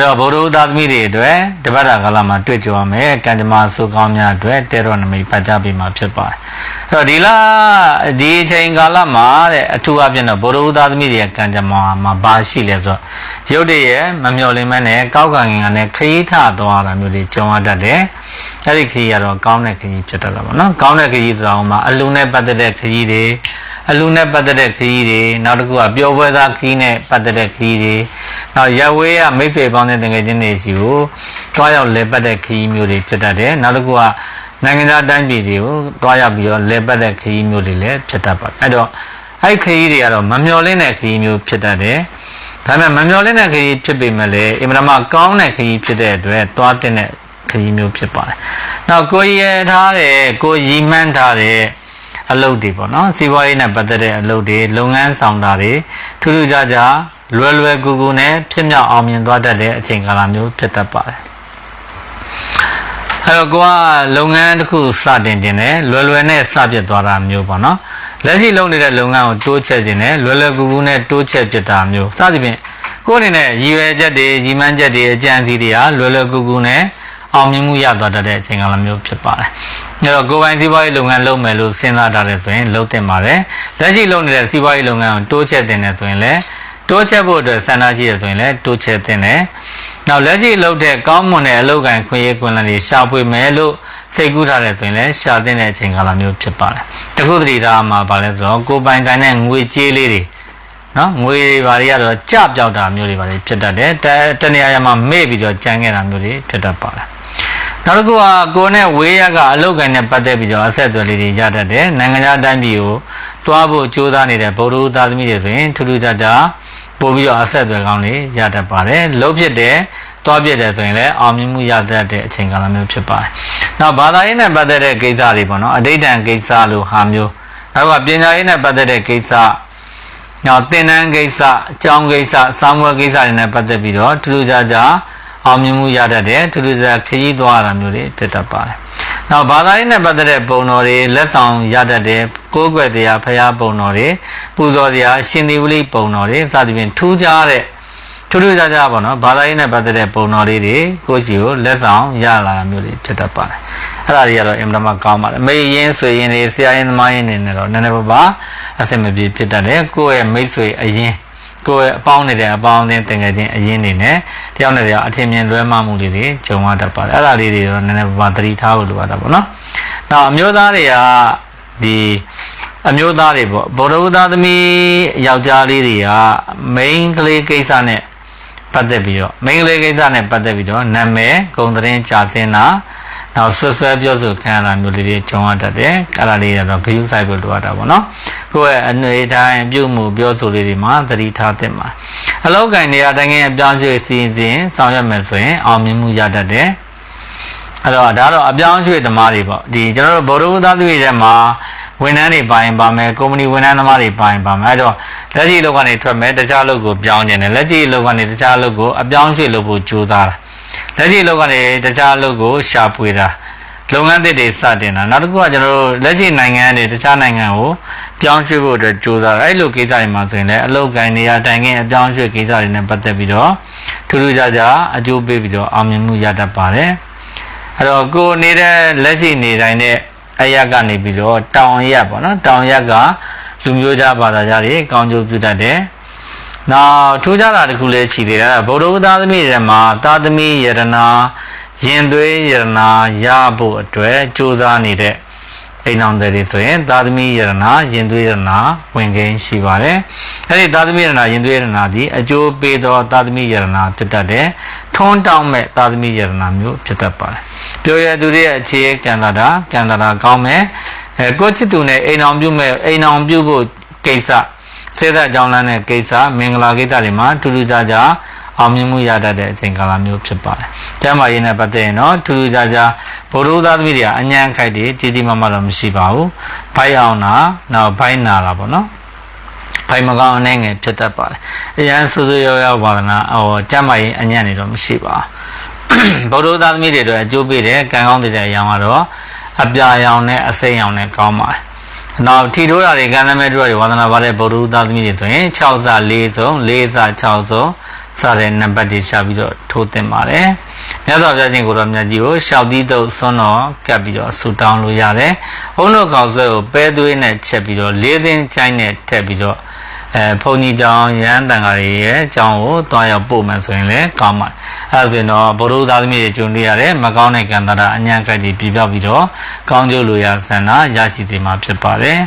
အဲ့တော့ဗုဒ္ဓဦးသားသမီးတွေအတွက်တပတ်တာကာလမှာတွေ့ကြရမယ်ကံကြမ္မာစုကောင်းများအတွက်တဲတော်နမိတ်ပတ်ကြပေးမှာဖြစ်ပါတယ်အဲ့တော့ဒီလဒီအချိန်ကာလမှာတဲ့အထူးအပြင်တော့ဗုဒ္ဓဦးသားသမီးတွေရဲ့ကံကြမ္မာမှာဘာရှိလဲဆိုတော့ရုပ်တရက်မမျော်လင့်မဲနဲ့ကောက်ကံငင်ကနဲ့ခရီးထသွားတာမျိုးတွေကြုံရတတ်တယ်အဲ့ဒီခရီးကတော့ကောင်းတဲ့ခရီးဖြစ်တတ်တာပေါ့နော်ကောင်းတဲ့ခရီးဆိုတာဟိုမှာအလူနဲ့ပတ်သက်တဲ့ခရီးတွေ အလူနဲ့ပတ်သက်တဲ့ခရီးတွေနောက်တစ်ခုကပျော်ပွဲသားခရီးနဲ့ပတ်သက်တဲ့ခရီးတွေနောက်ရဝေးရမိတ်ဆွေပေါင်းတဲ့တကယ်ချင်းတွေစီကိုတွားရောက်လဲပတ်တဲ့ခရီးမျိုးတွေဖြစ်တတ်တယ်နောက်တစ်ခုကနိုင်ငံသားတိုင်းပြည်တွေကိုတွားရောက်ပြီးတော့လဲပတ်တဲ့ခရီးမျိုးတွေလည်းဖြစ်တတ်ပါတယ်အဲ့တော့အဲ့ခရီးတွေကတော့မမျော်လင့်တဲ့ခရီးမျိုးဖြစ်တတ်တယ်ဒါပေမဲ့မမျော်လင့်တဲ့ခရီးဖြစ်ပေမဲ့လည်းအင်မတန်မှကောင်းတဲ့ခရီးဖြစ်တဲ့အတွက်တွားတဲ့ခရီးမျိုးဖြစ်ပါတယ်နောက်ကိုရည်ထားတဲ့ကိုရည်မှန်းထားတဲ့ အလုပ်တွေပေါ့နော်စီးပွားရေးနဲ့ပတ်သက်တဲ့အလုပ်တွေလုပ်ငန်းဆောင်တာတွေထူးထူးခြားခြားလွယ်လွယ်ကူကူနဲ့ဖြစ်မြောက်အောင်မြင်သွားတတ်တဲ့အချိန်ကာလမျိုးဖြစ်တတ်ပါတယ်အဲတော့ကိုကလုပ်ငန်းတစ်ခုစတင်ခြင်းနဲ့လွယ်လွယ်နဲ့စပြတ်သွားတာမျိုးပေါ့နော်လက်ရှိလုပ်နေတဲ့လုပ်ငန်းကိုတိုးချက်ခြင်းနဲ့လွယ်လွယ်ကူကူနဲ့တိုးချက်ပြတ်တာမျိုးစသဖြင့်ကိုယ်အနေနဲ့ရည်ရွယ်ချက်တွေရည်မှန်းချက်တွေအကြံစီတွေကလွယ်လွယ်ကူကူနဲ့ အောင်မြင်မှုရသွားတတ်တဲ့အချိန်ကာလမျိုးဖြစ်ပါတယ်။အဲတော့ကိုယ်ပိုင်စီးပွားရေးလုပ်ငန်းလုပ်မယ်လို့စဉ်းစားထားတယ်ဆိုရင်လုပ်သင့်ပါတယ်။လက်ရှိလုပ်နေတဲ့စီးပွားရေးလုပ်ငန်းကိုတိုးချက်တင်တယ်ဆိုရင်လည်းတိုးချက်ဖို့အတွက်စံနာရှိရဆိုရင်လည်းတိုးချက်တင်တယ်။နောက်လက်ရှိလုပ်တဲ့ကောင်းမွန်တဲ့အလုပ်ကိုင်ခွင့်ရေးကွန်လန်တွေရှာဖွေမယ်လို့စိတ်ကူးထားတယ်ဆိုရင်လည်းရှာတင်တဲ့အချိန်ကာလမျိုးဖြစ်ပါတယ်။တခုတည်းထားမှာပါလဲဆိုတော့ကိုယ်ပိုင်ကိုင်တဲ့ငွေကြေးလေးတွေနော်ငွေတွေဘာတွေကတော့ကြပြောက်တာမျိုးတွေဘာတွေဖြစ်တတ်တယ်တတနေရာရာမှာမေ့ပြီးတော့ကြမ်းခဲ့တာမျိုးတွေဖြစ်တတ်ပါတယ် နောက်တစ်ခုကကိုယ်နဲ့ဝေးရကအလုတ်ကိုင်းနဲ့ပတ်သက်ပြီးတော့အဆက်အသွယ်လေးတွေရတတ်တယ်နိုင်ငံခြားတိုင်းပြည်ကိုတွားဖို့ကြိုးစားနေတဲ့ဗုဒ္ဓဦးသားသမီးတွေဆိုရင်ထူးထူးခြားခြားပို့ပြီးတော့အဆက်အသွယ်ကောင်းတွေရတတ်ပါတယ်လှုပ်ဖြစ်တယ်တွားပြတယ်ဆိုရင်လည်းအောင်မြင်မှုရတတ်တဲ့အချိန်ကာလမျိုးဖြစ်ပါတယ်နောက်ဘာသာရေးနဲ့ပတ်သက်တဲ့ကိစ္စတွေပေါ့နော်အဋိဌံကိစ္စလို့ဟာမျိုးနောက်ကပညာရေးနဲ့ပတ်သက်တဲ့ကိစ္စနောက်သင်တန်းကိစ္စအကြောင်းကိစ္စစာမွေးကိစ္စတွေနဲ့ပတ်သက်ပြီးတော့ထူးထူးခြားခြား အောင်မြင်မှုရတတ်တယ်ထူးထူးခြားခရီးသွားတာမျိုးတွေဖြစ်တတ်ပါတယ်။နောက်ဘာသာရေးနဲ့ပတ်သက်တဲ့ပုံတော်တွေလက်ဆောင်ရတတ်တယ်ကိုးကွယ်တရားဖရာပုံတော်တွေပူဇော်တရားရှင်သေဝလိပုံတော်တွေစသဖြင့်ထူးခြားတဲ့ထူးထူးခြားခြားပေါ့နော်ဘာသာရေးနဲ့ပတ်သက်တဲ့ပုံတော်လေးတွေကိုယ့်စီကိုလက်ဆောင်ရလာတာမျိုးတွေဖြစ်တတ်ပါတယ်။အဲ့ဒါတွေကတော့အင်မတန်မှကောင်းပါတယ်။မေရင်ဆွေရင်တွေဆရာရင်သမားရင်တွေနဲ့တော့နည်းနည်းပါးပါအဆင်မပြေဖြစ်တတ်တယ်။ကိုယ့်ရဲ့မိတ်ဆွေအရင် ကိုယ်အပေါင်းနေတဲ့အပေါင်းအသင်းတင်ငယ်ချင်းအရင်နေနဲ့တယောက်နဲ့တယောက်အထင်မြင်လွဲမှားမှုတွေတွေဂျုံရတတ်ပါတယ်အဲ့ဒါလေးတွေတော့နည်းနည်းပါးပါသတိထားဖို့လိုပါတာပေါ့နော်။နောက်အမျိုးသားတွေကဒီအမျိုးသားတွေပေါ့ဗုဒ္ဓဝသားသမီးယောက်ျားလေးတွေက main ကလေးကိစ္စနဲ့ပတ်သက်ပြီးတော့ main ကလေးကိစ္စနဲ့ပတ်သက်ပြီးတော့နာမည်ဂုဏ်သတင်းကြာစင်းတာ နောက်ဆွဆွဲပြောဆိုခံရတာမျိုးလေးတွေကြုံရတတ်တယ်။အဲ့ဒါလေးကတော့ဂရုစိုက်ဖို့လိုအပ်တာပေါ့နော်။ကိုယ့်ရဲ့အနေတိုင်းပြုမှုပြောဆိုလေးတွေမှာသတိထားသင့်ပါ။အလောက်ကင်တွေကတကယ်အပြောင်းရွှေ့စီစဉ်ဆောင်ရွက်မယ်ဆိုရင်အောင်မြင်မှုရတတ်တယ်။အဲ့တော့ဒါတော့အပြောင်းရွှေ့သမားတွေပေါ့။ဒီကျွန်တော်တို့ဗုဒ္ဓဝသားတွေထဲမှာဝန်ထမ်းတွေပိုင်းပါမယ်ကုမ္ပဏီဝန်ထမ်းသမားတွေပိုင်းပါမယ်အဲ့တော့လက်ရှိလုပ်ကနေထွက်မယ်တခြားလုပ်ကိုပြောင်းကျင်တယ်လက်ရှိလုပ်ကနေတခြားလုပ်ကိုအပြောင်းရွှေ့လုပ်ဖို့ကြိုးစားတာ လက်ရှိလုပ်ကနေတခြားလုပ်ကိုရှာဖွေတာလုပ်ငန်းသစ်တွေစတင်တာနောက်တစ်ခုကကျွန်တော်တို့လက်ရှိနိုင်ငံတွေတခြားနိုင်ငံကိုပြောင်းရွှေ့ဖို့အတွက်ကြိုးစားတာအဲ့လိုကိစ္စတွေမှာဆိုရင်လည်းအလုပ်ကိုင်နေရာတိုင်ခင်အပြောင်းရွှေ့ကိစ္စတွေနဲ့ပတ်သက်ပြီးတော့ထူးထူးခြားခြားအကျိုးပေးပြီးတော့အောင်မြင်မှုရတတ်ပါတယ်အဲ့တော့ကိုနေတဲ့လက်ရှိနေတိုင်းတဲ့အရက်ကနေပြီးတော့တောင်ရက်ပေါ့နော်တောင်ရက်ကလူမျိုးသားဘာသာကြားတွေကောင်းကျိုးပြုတတ်တယ်။ နောက်ထူးခြားတာတစ်ခုလည်းရှိသေးတယ်ဗုဒ္ဓဝသားသမီးတွေမှာသာသမီယရနာရင်သွေးယရနာရဖို့အတွက်ကြိုးစားနေတဲ့အိမ်အောင်တွေဆိုရင်သာသမီယရနာရင်သွေးယရနာဝင်ကိန်းရှိပါတယ်။အဲဒီသာသမီယရနာရင်သွေးယရနာဒီအကျိုးပေးသောသာသမီယရနာဖြစ်တတ်တယ်။ထွန်းတောင်းမဲ့သာသမီယရနာမျိုးဖြစ်တတ်ပါတယ်။ပြောရသူတွေရဲ့အခြေကံတာတာကံတာတာကောင်းမယ်။အဲကိုချစ်သူနဲ့အိမ်အောင်ပြုမဲ့အိမ်အောင်ပြုဖို့ကိစ္စ စေတအကြောင်းလမ်းတဲ့ကိစ္စမင်္ဂလာကိစ္စတွေမှာထူးထူးခြားခြားအောင်မြင်မှုရတတ်တဲ့အချိန်ကာလမျိုးဖြစ်ပါတယ်။ကျမ်းမာရေးနဲ့ပတ်သက်ရင်တော့ထူးထူးခြားခြားဗုဒ္ဓသားသမီးတွေကအညံ့ခိုက်တွေကြီးကြီးမားမားတော့မရှိပါဘူး။ဘိုက်အောင်တာနောက်ဘိုက်နာတာပေါ့နော်။ဘိုင်မကောင်းအနေငယ်ဖြစ်တတ်ပါတယ်။အရန်ဆူဆူရောရောပါဒနာဟောကျမ်းမာရေးအညံ့နေတော့မရှိပါဘူး။ဗုဒ္ဓသားသမီးတွေအတွက်အကျိုးပေးတဲ့ကံကောင်းတဲ့အရာကတော့အပြာရောင်နဲ့အစိမ်းရောင်နဲ့ကောင်းပါတယ် နောက်ထီထိုးတာတွေကံသမဲတို့တွေဝါသနာပါတဲ့ဗုဒ္ဓသားသမီးတွေဆိုရင်6စ4စုံ4စ6စုံစတဲ့နံပါတ်တွေရှာပြီးတော့ထိုးတင်ပါတယ်မြတ်စွာဘုရားရှင်ကိုတော်မြတ်ကြီးကိုရှောက်သီးတော့ဆွန်းတော်ကပ်ပြီးတော့ဆူတောင်းလို့ရတယ်ဘုန်းတော်ကောင်ဆွဲကိုပဲသွေးနဲ့ချက်ပြီးတော့လေးသိန်းချိုင်းနဲ့ထည့်ပြီးတော့ အဲဘုန်းကြီးကျောင်းရဟန်းတန်ဃာတွေရဲ့အကြောင်းကိုတွားရောက်ပို့မယ်ဆိုရင်လည်းကောင်းပါတယ်အဲဒါဆိုရင်တော့ဘုရုသားသမီးတွေကြုံတွေ့ရတဲ့မကောင်းတဲ့ကံတရာအញ្ញံကတ်ကြီးပြပြပြီးတော့ကောင်းကျိုးလိုရာဆန္ဒရရှိစေမှာဖြစ်ပါတယ်